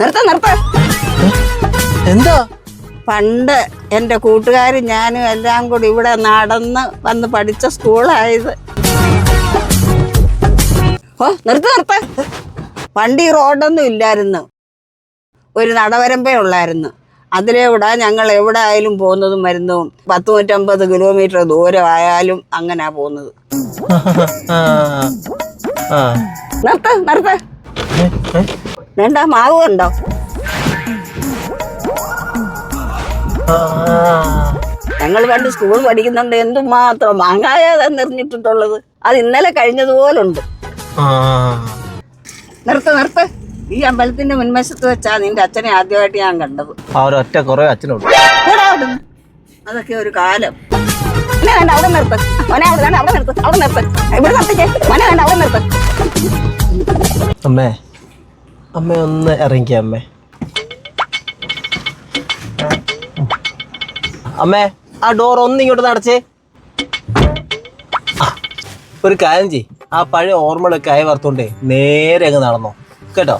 നിർത്ത നിർത്ത. എന്താ? പണ്ട് എന്റെ കൂട്ടുകാരും ഞാനും എല്ലാം കൂടി ഇവിടെ നടന്ന് വന്ന് പഠിച്ച സ്കൂളായത്. ഓ നിർത്ത നിർത്ത. പണ്ട് ഈ റോഡൊന്നും ഇല്ലായിരുന്നു. ഒരു നടവരമ്പേ ഉള്ളായിരുന്നു. അതിലൂടെ ഞങ്ങൾ എവിടെ ആയാലും പോകുന്നതും വരുന്നതും പത്ത് നൂറ്റമ്പത് കിലോമീറ്റർ ദൂരം ആയാലും അങ്ങനെയാ പോകുന്നത്. നിർത്ത് നിർത്ത? വേണ്ട മാവ് ഉണ്ടോ ഞങ്ങൾ പണ്ട് സ്കൂൾ പഠിക്കുന്നുണ്ട് എന്തുമാത്രം മാങ്ങായ നിറഞ്ഞിട്ടുള്ളത് അത് ഇന്നലെ കഴിഞ്ഞതുപോലുണ്ട്. നിർത്ത് നിർത്ത്. ഈ അമ്പലത്തിന്റെ മുൻവശത്ത് വെച്ചാ നിന്റെ അച്ഛനെ ആദ്യമായിട്ട് ഞാൻ കണ്ടത്. ആ കുറേ അച്ഛനോട് അതൊക്കെ ഒരു കാലം. വേണ്ട അവിടെ നിർത്ത്. മോനെ അവിടെ വേണ്ട അവിടെ നിർത്ത്. അവിടെ നിർത്ത്. ഇവിടെ നിർത്തിക്കേ. മോനെ വേണ്ട അവിടെ നിർത്ത്. അമ്മേ അമ്മ ഒന്ന് ഇറങ്ങിക്കേ അമ്മേ. അമ്മേ ആ ഡോർ ഒന്ന് ഇങ്ങോട്ട് നടച്ചേ ഒരു കാര്യം ചെയ് ആ പഴയ ഓർമ്മകളൊക്കെ ആയി വറുത്തോണ്ടേ നേരെ അങ്ങ് നടന്നോ. കേട്ടോ?